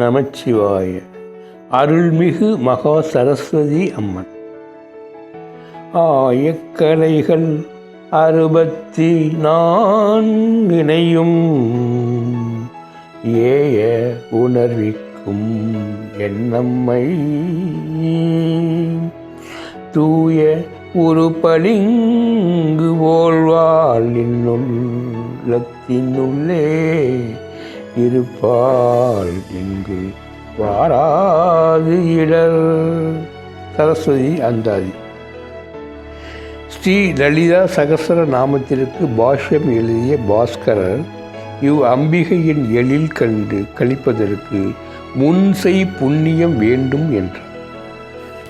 நமச்சிவாய. அருள்மிகு மகா சரஸ்வதி அம்மன். ஆயக்கலைகள் அறுபத்தி நான்கினையும் ஏய உணர்விக்கும் என்னம்மை தூய உருப்பளிங்கு ஓழ்வாள் இன்னுள்ளத்தினுள்ளே இருப்பால் இங்கு வாராது இடர். சரஸ்வதி அந்தாதி. ஸ்ரீ லலிதா சகசர நாமத்திற்கு பாஷ்யம் எழுதிய பாஸ்கரர் இவ் அம்பிகையின் எழில் கண்டு கழிப்பதற்கு முன்செய் புண்ணியம் வேண்டும் என்றார்.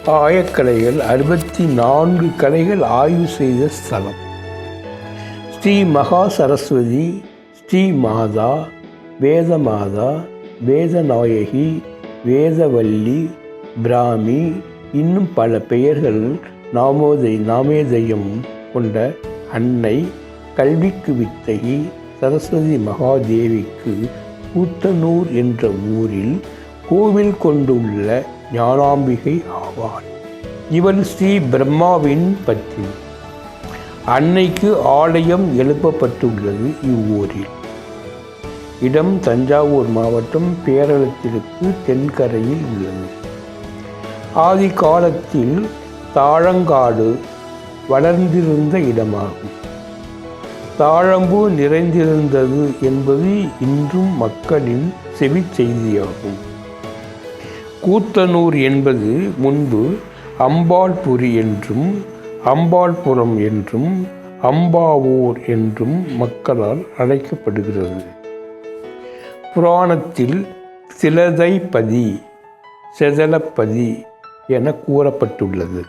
ஆயக்கலைகள் அறுபத்தி நான்கு கலைகள் ஆய்வு செய்த ஸ்தலம். ஸ்ரீ மகா சரஸ்வதி ஸ்ரீ மாதா வேதமாதா வேதநாயகி வேதவல்லி பிராமி இன்னும் பல பெயர்கள் நாமோதை நாமேதயம் கொண்ட அன்னை கல்விக்கு வித்தகி சரஸ்வதி மகாதேவிக்கு கூத்தனூர் என்ற ஊரில் கோவில் கொண்டுள்ள ஞானாம்பிகை ஆவார் இவள் ஸ்ரீ பிரம்மாவின் பற்றி அன்னைக்கு ஆலயம் எழுப்பப்பட்டுள்ளது இவ்வூரில். இடம் தஞ்சாவூர் மாவட்டம் பேரளத்திற்கு தென்கரையில் உள்ளது. ஆதி காலத்தில் தாழங்காடு வளர்ந்திருந்த இடமாகும். தாழம்பு நிறைந்திருந்தது என்பது இன்றும் மக்களின் செவி செய்தியாகும். கூத்தனூர் என்பது முன்பு அம்பாள்புரி என்றும் அம்பாள்புரம் என்றும் அம்பாவூர் என்றும் மக்களால் அழைக்கப்படுகிறது. புராணத்தில் சிலதைப்பதி செதலப்பதி என கூறப்பட்டுள்ளது.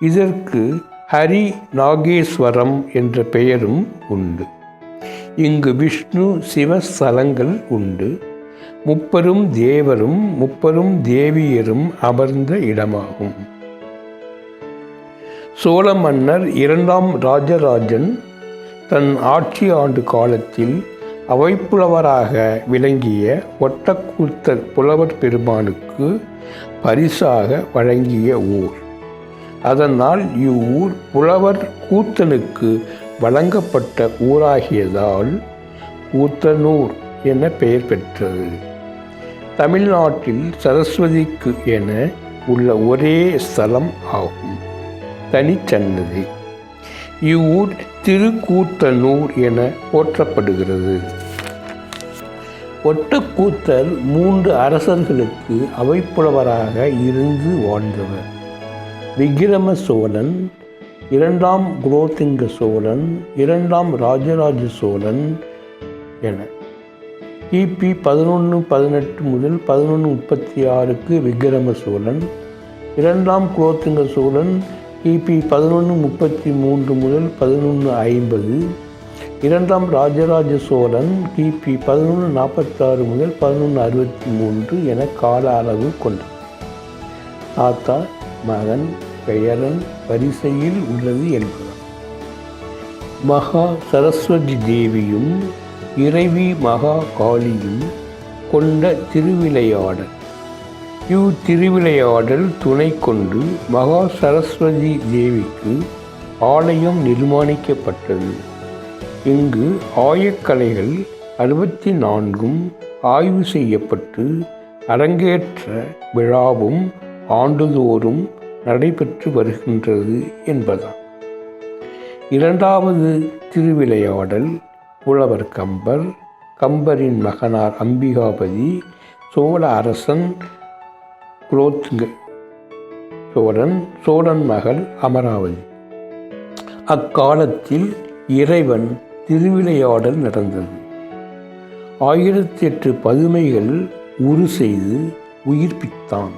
இதற்கு ஹரி நாகேஸ்வரம் என்ற பெயரும் உண்டு. இங்கு விஷ்ணு சிவஸ்தலங்கள் உண்டு. முப்பெரும் தேவரும் முப்பெரும் தேவியரும் அமர்ந்த இடமாகும். சோழ மன்னர் இரண்டாம் ராஜராஜன் தன் ஆட்சி ஆண்டு காலத்தில் அவைப்புலவராக விளங்கிய ஒட்டக்கூத்தர் புலவர் பெருமானுக்கு பரிசாக வழங்கிய ஊர். அதனால் இவ்வூர் புலவர் கூத்தனுக்கு வழங்கப்பட்ட ஊராகியதால் கூத்தனூர் என பெயர் பெற்றது. தமிழ்நாட்டில் சரஸ்வதிக்கு என உள்ள ஒரே ஸ்தலம் ஆகும். தனிச்சன்னதி. இவ்வூர் திருக்கூத்தனூர் என போற்றப்படுகிறது. ஒட்டக்கூத்தர் மூன்று அரசர்களுக்கு அவைப்புலவராக இருந்து வாழ்ந்தவர். விக்கிரம சோழன் இரண்டாம் குலோத்திங்க சோழன் இரண்டாம் ராஜராஜ சோழன் என. கிபி பதினொன்று பதினெட்டு முதல் பதினொன்று முப்பத்தி ஆறுக்கு விக்கிரம சோழன் இரண்டாம் குலோத்துங்க சோழன் கிபி பதினொன்று முப்பத்தி மூன்று முதல் பதினொன்று ஐம்பது இரண்டாம் ராஜராஜ சோழன் கிபி பதினொன்று நாற்பத்தாறு முதல் பதினொன்று அறுபத்தி மூன்று என கால அளவு கொண்டார் தாத்தா மகன் பெயரன் வரிசையில் உள்ளது என்பதாம் மகா சரஸ்வதி தேவியும் இறைவி மகா காளியும் கொண்ட திருவிளையாடல். இவ் திருவிளையாடல் துணை கொண்டு மகா சரஸ்வதி தேவிக்கு ஆலயம் நிர்மாணிக்கப்பட்டது. இங்கு ஆயக்கலைகள் அறுபத்தி நான்கும் ஆய்வு செய்யப்பட்டு அரங்கேற்ற விழாவும் ஆண்டுதோறும் நடைபெற்று வருகின்றது என்பதாம் இரண்டாவது திருவிளையாடல் புலவர் கம்பர் கம்பரின் மகனார் அம்பிகாபதி சோழ அரசன் குலோத்துங்க சோழன் சோழன் மகள் அமராவதி. அக்காலத்தில் இறைவன் திருவிளையாடல் நடந்தது. ஆயிரத்தி எட்டு பதுமைகள் உரு செய்து உயிர்ப்பித்தான்.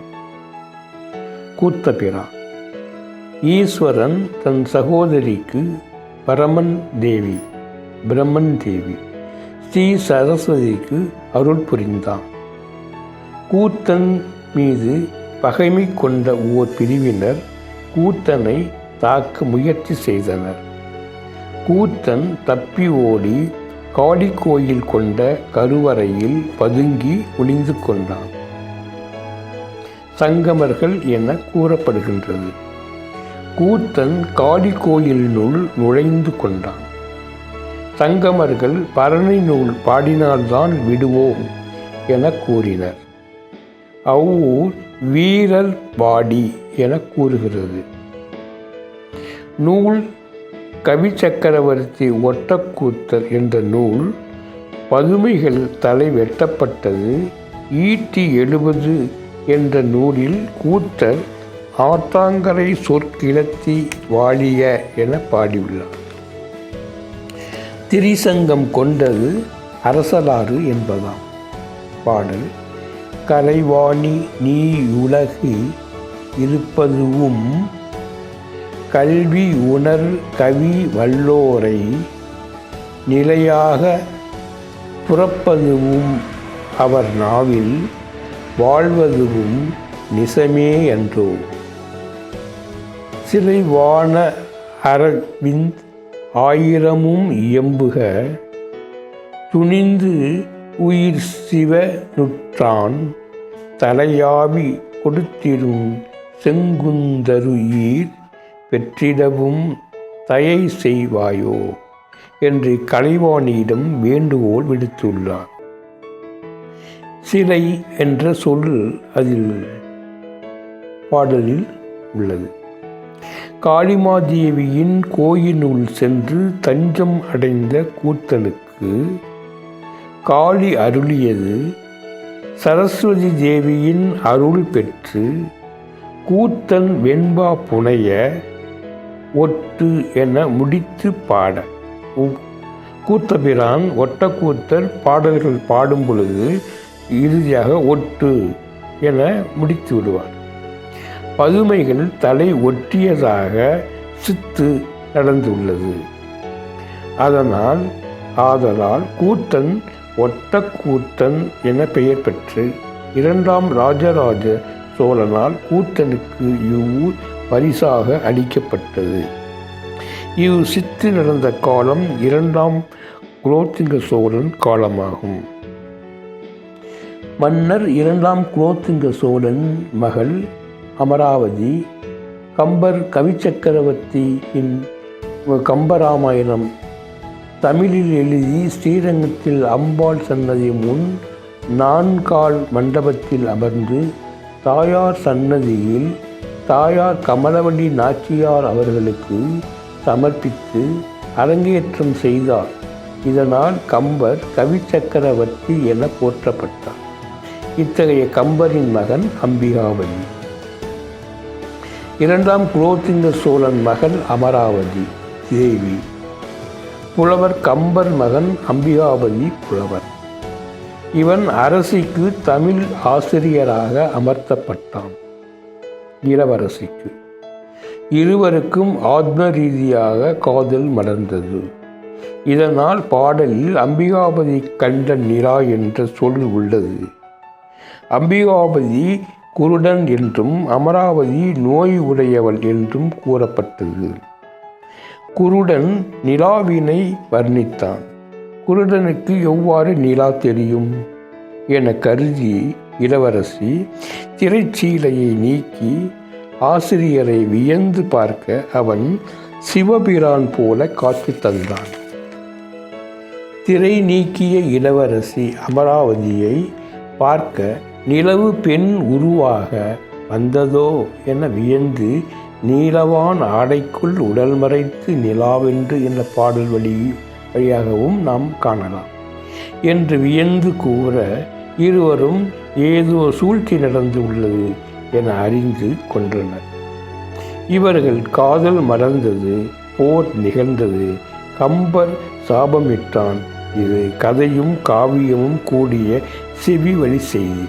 கூத்தபிரா ஈஸ்வரன் தன் சகோதரிக்கு பரமன் தேவி பிரம்மன் தேவி ஸ்ரீ சரஸ்வதிக்கு அருள் புரிந்தான். கூத்தன் மீது பகைமை கொண்ட ஓர் பிரிவினர் கூத்தனை தாக்க முயற்சி செய்தனர். கூத்தன் தப்பி ஓடி காளி கோயில் கொண்ட கருவறையில் பதுங்கி ஒளிந்து கொண்டான். சங்கமர்கள் என கூறப்படுகின்றது. கூத்தன் காளி கோயிலினுள் நுழைந்து கொண்டான். சங்கமர்கள் பரணி நூல் பாடினால்தான் விடுவோம் என கூறினர். அவ்வூர் வீரர் பாடி என கூறுகிறது. நூல் கவி சக்கரவர்த்தி ஒட்டக்கூத்தர் என்ற நூல் பதுமைகள் தலை வெட்டப்பட்டது. ஈட்டி எழுபது என்ற நூலில் கூத்தர் ஆத்தாங்கரை சொற்கிழத்தி வாழிய என பாடியுள்ளார். திரிசங்கம் கொண்டது அரசலாறு என்பதாம். பாடல் கலைவாணி நீ உலகு இருப்பதுவும் கல்வி உணர் கவி வல்லோரை நிலையாக புறப்பதுவும் அவர் நாவில் வாழ்வதுவும் நிசமே என்றோ. சிலைவான அரவிந்த் ஆயிரமும் இயம்புக துணிந்து உயிர் சிவ நுற்றான் தலையாவி கொடுத்திடும் செங்குந்தருயீர் பெற்றிடவும் தயை செய்வாயோ? என்று கலைவாணியிடம் வேண்டுகோள் விடுத்துள்ளார் சிலை என்ற சொல் அதில் பாடலில் உள்ளது. காளிமாதேவியின் கோயிலுள் சென்று தஞ்சம் அடைந்த கூத்தனுக்கு காளி அருளியது சரஸ்வதி தேவியின் அருள் பெற்று கூத்தன் வெண்பா புனைய ஒட்டு என முடித்து பாட. கூத்தபிரான் ஒட்டக்கூத்தர் பாடல்கள் பாடும் பொழுது இறுதியாக ஒட்டு என முடித்து விடுவார். பதுமைகள் தலை ஒட்டியதாக சித்து நடந்துள்ளது. அதனால் ஆதலால் கூத்தன் ஒட்டக்கூத்தன் என பெயர் பெற்று இரண்டாம் ராஜராஜ சோழனால் கூத்தனுக்கு இவ்வூர் பரிசாக அளிக்கப்பட்டது. இவ் சித்து நடந்த காலம் இரண்டாம் குலோத்துங்க சோழன் காலமாகும். மன்னர் இரண்டாம் குலோத்துங்க சோழன் மகள் அமராவதி கம்பர் கவிச்சக்கரவர்த்தியின் கம்பராமாயணம் தமிழில் எழுதி ஸ்ரீரங்கத்தில் அம்பாள் சன்னதி முன் நான்கால் மண்டபத்தில் அமர்ந்து தாயார் சன்னதியில் தாயார் கமலவள்ளி நாச்சியார் அவர்களுக்கு சமர்ப்பித்து அரங்கேற்றம் செய்தார். இதனால் கம்பர் கவிச்சக்கரவர்த்தி என போற்றப்பட்டார். இத்தகைய கம்பரின் மகன் அம்பிகாவதி. இரண்டாம் குலோத்திங்க சோழன் மகள் அமராவதி தேவி. புலவர் கம்பர் மகன் அம்பிகாவதி புலவர். இவன் அரசிக்கு தமிழ் ஆசிரியராக அமர்த்தப்பட்டான். இளவரசிக்கு. இருவருக்கும் ஆத்ம ரீதியாக காதல் மலர்ந்தது. இதனால் பாடலில் அம்பிகாபதி கண்ட நிலா என்ற சொல் உள்ளது. அம்பிகாபதி குருடன் என்றும் அமராவதி நோய் உடையவள் என்றும் கூறப்பட்டது. குருடன் நிலாவினை வர்ணித்தான். குருடனுக்கு எவ்வாறு நிலா தெரியும்? என கருதி இளவரசி திரைச்சீலையை நீக்கி ஆசிரியரை வியந்து பார்க்க அவன் சிவபிரான் போல காட்சி தந்தான். திரை நீக்கிய இளவரசி அமராவதியை பார்க்க நிலவு பெண் உருவாக வந்ததோ என வியந்து நீலவான் ஆடைக்குள் உடல் மறைத்து நிலாவென்று என்ற பாடல் வழி வழியாகவும் நாம் காணலாம் என்று வியந்து கூற இருவரும் ஏதோ சூழ்ச்சி நடந்து உள்ளது என அறிந்து கொன்றனர் இவர்கள் காதல் மலர்ந்தது போர் நிகழ்ந்தது. கம்பர் சாபமிட்டான். இது கதையும் காவியமும் கூடிய செவி வழி செய்தி.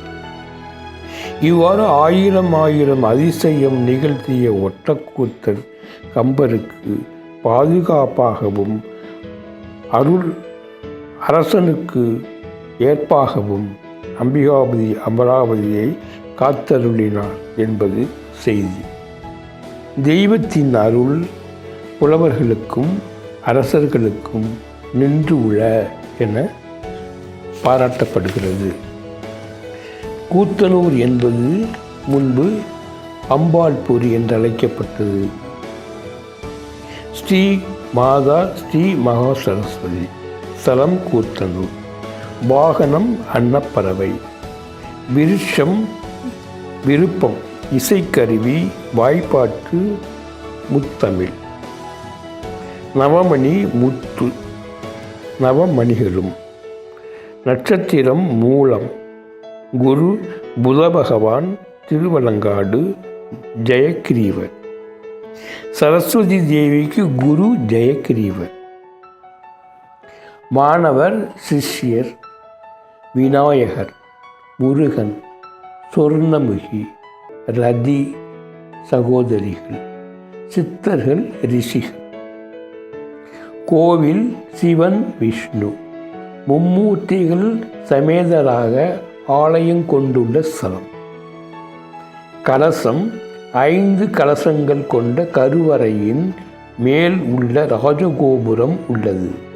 இவ்வாறு ஆயிரம் ஆயிரம் அதிசயம் நிகழ்த்திய ஒட்டக்கூத்தர் கம்பருக்கு பாதுகாப்பாகவும் அருள் அரசனுக்கு ஏற்பாகவும் அம்பிகாபதி அமராவதியை காத்தருளினார் என்பது செய்தி. தெய்வத்தின் அருள் புலவர்களுக்கும் அரசர்களுக்கும் நின்று உள என பாராட்டப்படுகிறது. கூத்தனூர் என்பது முன்பு அம்பாள்பூரி என்று அழைக்கப்பட்டது ஸ்ரீ மாதா ஸ்ரீ மகா சரஸ்வதி ஸ்தலம் கூத்தனூர். வாகனம் அன்னப்பறவை. விருஷம் விருப்பம் இசைக்கருவி வாய்ப்பாட்டு முத்தமிழ். நவமணி முத்து நவமணிகளும். நட்சத்திரம் மூலம். குரு புத பகவான் திருவலங்காடு ஜெயக்கிரீவர். சரஸ்வதி தேவிக்கு குரு ஜெயக்கிரீவர். மாணவர் சிஷ்யர். விநாயகர் முருகன் சொர்ணமுகி ரதி சகோதரிகள் சித்தர்கள் ரிஷிகள். கோவில் சிவன் விஷ்ணு. மும்மூர்த்திகள் சமேதராக ஆலயம் கொண்டுள்ள ஸ்தலம். கலசம் ஐந்து கலசங்கள் கொண்ட கருவறையின் மேல் உள்ள ராஜகோபுரம் உள்ளது.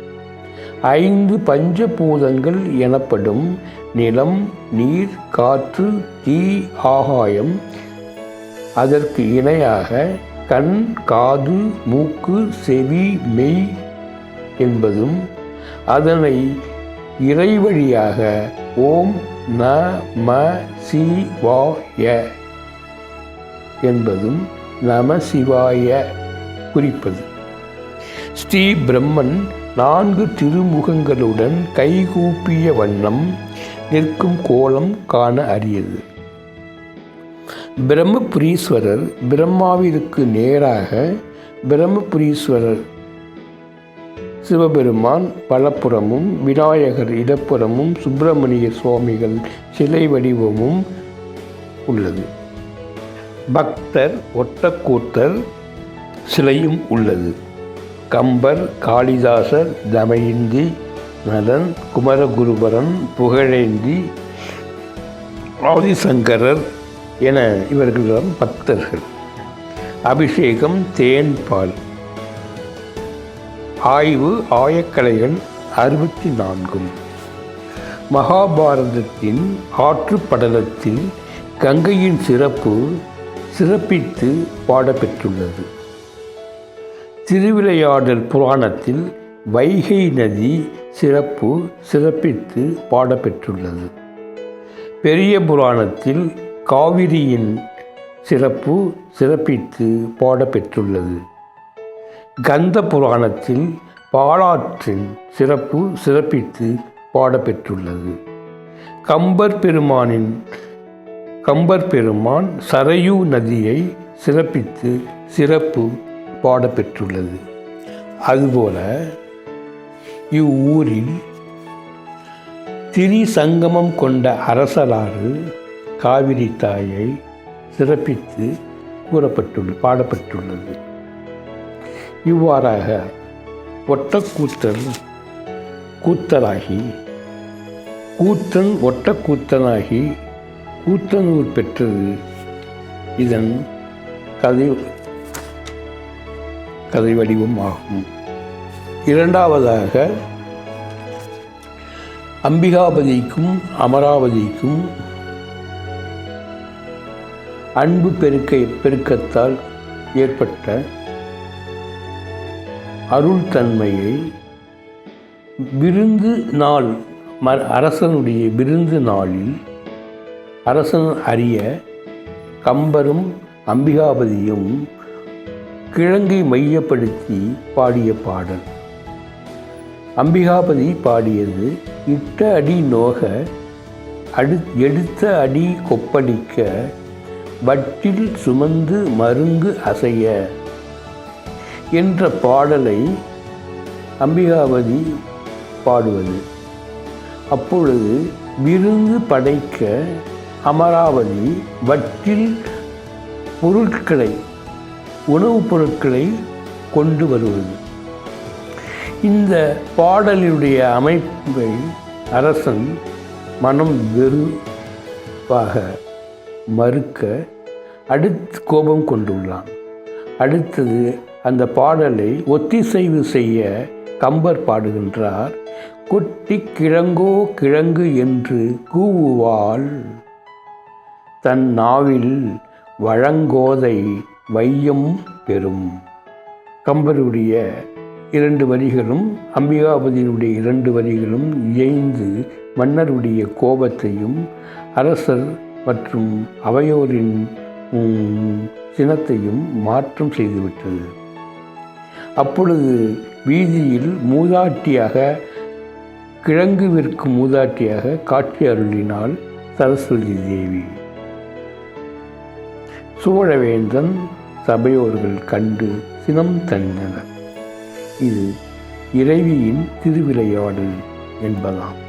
ஐந்து பஞ்சபூதங்கள் எனப்படும் நிலம் நீர் காற்று தீ ஆகாயம். அதற்கு இணையாக கண் காது மூக்கு செவி மெய் என்பதும் அதனை இறைவழியாக ஓம் ந ம சி வா ய என்பதும் நம சிவாய குறிப்பது. ஸ்ரீ பிரம்மன் நான்கு திருமுகங்களுடன் கைகூப்பிய வண்ணம் நிற்கும் கோலம் காண அரியது. பிரம்மபுரீஸ்வரர் பிரம்மாவிற்கு நேராக பிரம்மபுரீஸ்வரர் சிவபெருமான் பலப்புறமும் விநாயகர் இடப்புறமும் சுப்பிரமணிய சுவாமிகள் சிலை வடிவமும் உள்ளது. பக்தர் ஒட்டக்கூத்தர் சிலையும் உள்ளது. கம்பர் காளிதாசர் தமயந்தி நலன் குமரகுருபரன் புகழேந்தி ஆதிசங்கரர் என இவர்களிடம் பக்தர்கள். அபிஷேகம் தேன் பால். ஆய்வு ஆயக்கலைகள் அறுபத்தி நான்கும் மகாபாரதத்தின் ஆற்று படலத்தில் கங்கையின் சிறப்பு சிறப்பித்து பாடப்பெற்றுள்ளது. திருவிளையாடல் புராணத்தில் வைகை நதி சிறப்பு சிறப்பித்து பாடப்பெற்றுள்ளது. பெரிய புராணத்தில் காவிரியின் சிறப்பு சிறப்பித்து பாடப்பெற்றுள்ளது. கந்த புராணத்தில் பாலாற்றின் சிறப்பு சிறப்பித்து பாடப்பெற்றுள்ளது. கம்பர் பெருமானின் கம்பர் பெருமான் சரையு நதியை சிறப்பித்து சிறப்பு பாடப்பெற்றுள்ளது அதுபோல இவ்வூரில் திரி சங்கமம் கொண்ட அரசலாறு காவிரி தாயை சிறப்பித்து கூறப்பட்டுள்ள பாடப்பட்டுள்ளது. இவ்வாறாக ஒட்டக்கூத்தர் கூத்தராகி கூத்தன் ஒட்டக்கூத்தனாகி கூத்தனூர் பெற்றது. இதன் கதை கதை வடிவம் ஆகும் இரண்டாவதாக அம்பிகாபதிக்கும் அமராவதிக்கும் அன்பு பெருக்க பெருக்கத்தால் ஏற்பட்ட அருள் தன்மையை விருந்து நாள் ம அரசனுடைய விருந்து நாளில் அரசன் அறிய கம்பரும் அம்பிகாபதியும் கிழங்கை மையப்படுத்தி பாடிய பாடல். அம்பிகாபதி பாடியது இட்ட அடி நோக அடு எடுத்த அடி கொப்பளிக்க வட்டில் சுமந்து மருங்கு அசைய என்ற பாடலை அம்பிகாபதி பாடுவது. அப்பொழுது விருந்து படைக்க அமராவதி வட்டில் பொருட்களை உணவுப் பொருட்களை கொண்டு வருவது. இந்த பாடலினுடைய அமைப்பை அரசன் மனம் வெறுப்பாக மறுக்க அடுத்து கோபம் கொண்டுள்ளான். அடுத்தது அந்த பாடலை ஒத்திசைவு செய்ய கம்பர் பாடுகின்றார் குட்டி கிழங்கோ கிழங்கு என்று கூவுவாள் தன் நாவில் வழங்கோதை வையம் பெறும். கம்பருடைய இரண்டு வரிகளும் அம்பிகாபதியினுடைய இரண்டு வரிகளும் இயைந்து மன்னருடைய கோபத்தையும் அரசர் மற்றும் அவையோரின் சினத்தையும் மாற்றம் செய்துவிட்டது. அப்பொழுது வீதியில் மூதாட்டியாக கிழங்கு விற்கும் மூதாட்டியாக காட்சி அருளினாள் சரஸ்வதி தேவி. சோழவேந்தன் சபையோர்கள் கண்டு சினம் தணிந்தனர். இது இறைவியின் திருவிளையாடல் என்பதாம்.